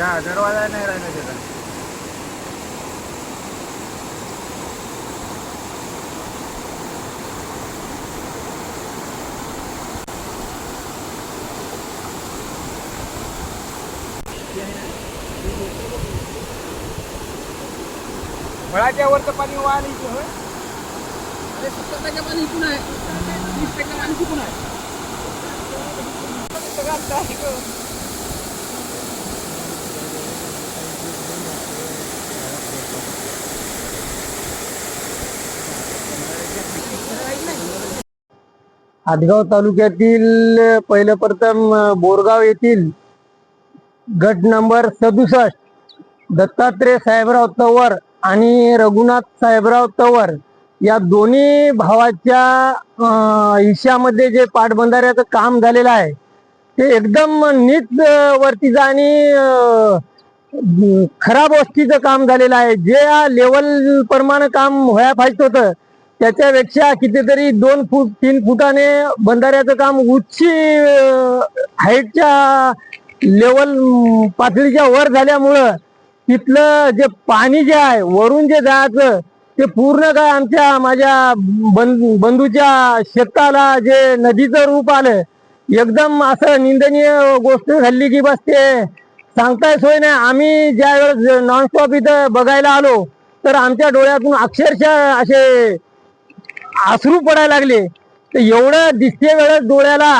दरवाजा नाही राहिला त्याचा फळाच्या वरचं पाणी वाहन इथे होय? अरे सत्तर टक्के पाणी इथून आहे. वीस टक्के पाणी तिथून आहे. सगळं काय तालुक्यातील पहिलं प्रथम बोरगाव येथील गट नंबर सदुसष्ट दत्तात्रय साहेबराव तवर आणि रघुनाथ साहेबराव तवर या दोन्ही भावाच्या अं, जे पाटबंधाऱ्याचं काम झालेलं आहे ते एकदम नीट वरतीचं आणि खराब वस्तीचं काम झालेलं आहे. जे लेवल प्रमाणे काम व्हायला पाहिजे होतं त्याच्यापेक्षा कितीतरी दोन फूट तीन फुटाने बंधाऱ्याचं काम उच्च हाईटच्या लेवल पातळीच्या वर झाल्यामुळं तिथलं जे पाणी जे आहे वरून जे जायचं ते पूर्ण काय आमच्या माझ्या बंधू बंधूच्या शेताला जे नदीचं रूप आलं एकदम असं निंदनीय गोष्ट झाली की बस ते सांगताय सोय नाही. आम्ही ज्या वेळेस नॉनस्टॉप इथं बघायला आलो तर आमच्या डोळ्यातून अक्षरशः असे आसरू पडायला लागले. तर एवढं दिसते वेळेस डोळ्याला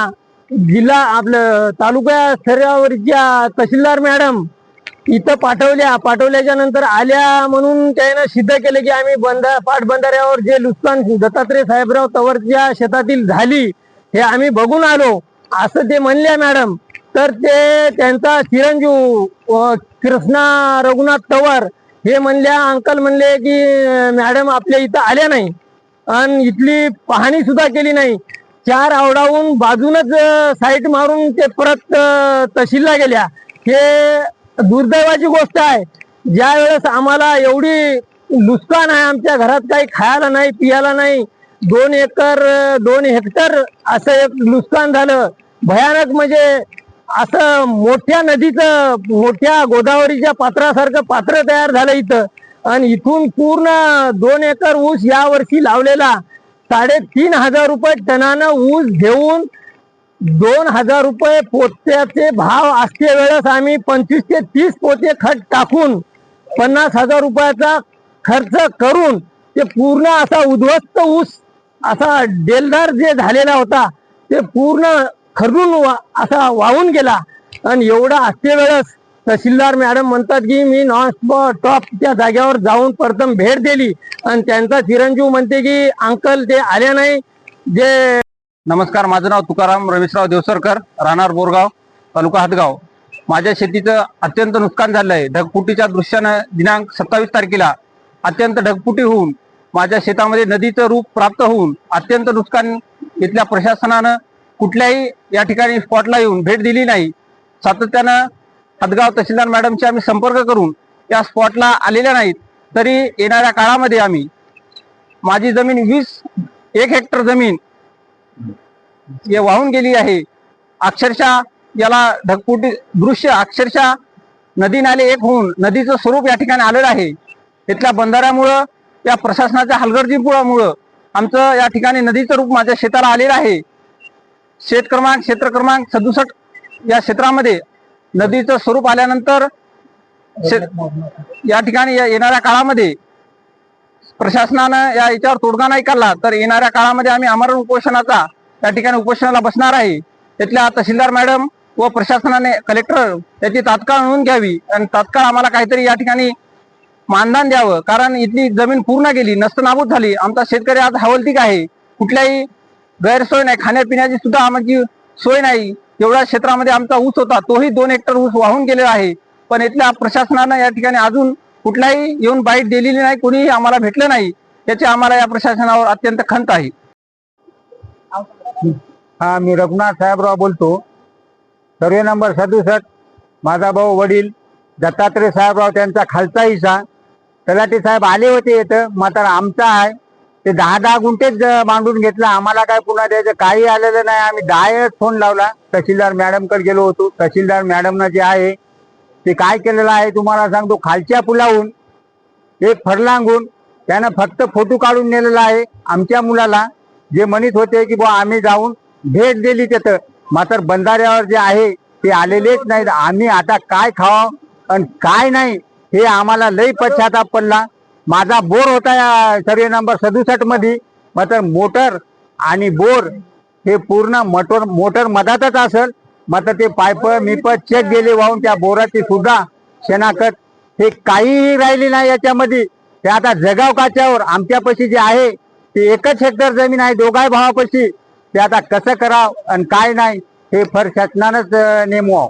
जिल्हा आपलं तालुका स्तरावरच्या तहसीलदार मॅडम इथं पाठवल्या पाठवल्याच्या नंतर आल्या म्हणून त्यानं सिद्ध केलं की आम्ही बंद पाटबंधाऱ्यावर जे नुकसान दत्तात्रय साहेबराव तवरच्या शेतातील झाली हे आम्ही बघून आलो. असं ते म्हणल्या मॅडम. तर ते त्यांचा चिरंजीव कृष्णा रघुनाथ तवर हे म्हणल्या अंकल म्हणले की मॅडम आपल्या इथं आल्या नाही. आणि इथली पाहणी सुद्धा केली नाही. चार आवडावून बाजूनच साईट मारून ते परत तहसीलला गेल्या. हे दुर्दैवाची गोष्ट आहे. ज्या वेळेस आम्हाला एवढी नुकसान आहे आमच्या घरात काही खायला नाही पियाला नाही दोन एकर दोन हेक्टर असं एक नुकसान झालं. भयानक म्हणजे असं मोठ्या नदीचं मोठ्या गोदावरीच्या पात्रासारखं पात्र तयार झालं इथं. आणि इथून पूर्ण दोन एकर ऊस या वर्षी लावलेला. साडेतीन हजार रुपये टनानं ऊस घेऊन दोन हजार रुपये पोत्याचे भाव असते वेळेस आम्ही पंचवीस ते तीस पोते खत टाकून पन्नास हजार रुपयाचा खर्च करून ते पूर्ण असा उद्ध्वस्त ऊस असा डेलदार जे झालेला होता ते पूर्ण खरून वा- असा वाहून गेला. आणि एवढा असते वेळेस तहसीलदार मॅडम म्हणतात की मी नॉन टॉप त्या जागेवर जाऊन प्रथम भेट दिली. आणि त्यांचा चिरंजीव म्हणते की अंकल ते आले नाही. जे नमस्कार माझं नाव तुकाराम रमेशराव देवसरकर राहणार बोरगाव तालुका हातगाव. माझ्या शेतीचं अत्यंत नुकसान झालं आहे ढगपुटीच्या दृश्यानं दिनांक सत्तावीस तारखेला अत्यंत ढगपुटी होऊन माझ्या शेतामध्ये नदीचं रूप प्राप्त होऊन अत्यंत नुकसान इथल्या प्रशासनानं कुठल्याही या ठिकाणी स्पॉटला येऊन भेट दिली नाही. सातत्यानं हदगाव तहसीलदार मॅडमशी आम्ही संपर्क करून या स्पॉटला आलेल्या नाहीत तरी येणाऱ्या काळामध्ये आम्ही माझी जमीन वीस एक हेक्टर जमीन हे वाहून गेली आहे. अक्षरशः याला ढगपुटी दृश्य अक्षरशः नदी नाले एक होऊन नदीचं स्वरूप या ठिकाणी आलेलं आहे. इथल्या बंधाऱ्यामुळं या प्रशासनाच्या हलगर्जीपुळामुळं आमचं या ठिकाणी नदीचं रूप माझ्या शेताला आलेलं आहे. शेत क्रमांक क्षेत्र क्रमांक सदुसष्ट या क्षेत्रामध्ये नदीचं स्वरूप आल्यानंतर या ठिकाणी येणाऱ्या काळामध्ये प्रशासनानं या याच्यावर तोडगा नाही काढला तर येणाऱ्या काळामध्ये आम्ही आमरण उपोषणाचा या ठिकाणी उपोषणाला बसणार आहे. त्यातल्या तहसीलदार मॅडम व प्रशासनाने कलेक्टर याची तात्काळ नोंद घ्यावी आणि तात्काळ आम्हाला काहीतरी या ठिकाणी मानधन द्यावं कारण इथली जमीन पूर्ण गेली नस्तनाबूत झाली. आमचा शेतकरी आज हवलतीक आहे. कुठल्याही गैरसोय नाही खाण्यापिण्याची सुद्धा आमची सोय नाही. एवढ्या क्षेत्रामध्ये आमचा ऊस होता तोही दोन हेक्टर ऊस वाहून गेलेला आहे. पण इथल्या प्रशासनानं या ठिकाणी अजून कुठलाही येऊन बाईट दिलेली नाही कुणीही आम्हाला भेटलं नाही. याची आम्हाला या प्रशासनावर अत्यंत खंत आहे. हा मी रघुनाथ साहेबराव बोलतो. सर्वे नंबर सदुसष्ट माझा भाऊ वडील दत्तात्रय साहेबराव त्यांचा खालचा हिस्सा. तलाठी साहेब आले होते इथं मात्र आमचा आहे. ते दहा दहा गुंठेच मांडून घेतलं. आम्हाला काय पुन्हा द्यायचं? काही आलेलं नाही. आम्ही दहाच फोन लावला. तहसीलदार मॅडमकडे गेलो होतो. तहसीलदार मॅडमनं जे आहे ते काय केलेलं आहे तुम्हाला सांगतो. खालच्या पुलाहून एक फरलांगून त्यानं फक्त फोटो काढून नेलेला आहे. आमच्या मुलाला जे म्हणत होते की बुवा आम्ही जाऊन भेट दिली तिथं. मात्र बंधाऱ्यावर जे आहे ते आलेलेच नाहीत. आम्ही आता काय खावं आणि काय नाही हे आम्हाला लई पश्चाताप पडला. माझा बोर होता या सर्वे नंबर सदुसष्टमध्ये मात्र मोटर आणि बोर हे पूर्ण मोटर मोटर मधातच असेल. मात्र ते पायप मिप चेक गेले वाहून त्या बोराची सुद्धा शेणाखत. हे काहीही राहिली नाही याच्यामध्ये. ते आता जगाव काच्यावर आमच्यापाशी जे आहे ते एकच हेक्टर जमीन आहे दोघाही भावापाशी. ते आता कसं करावं आणि काय नाही हे फर शासनानंच नेमवावं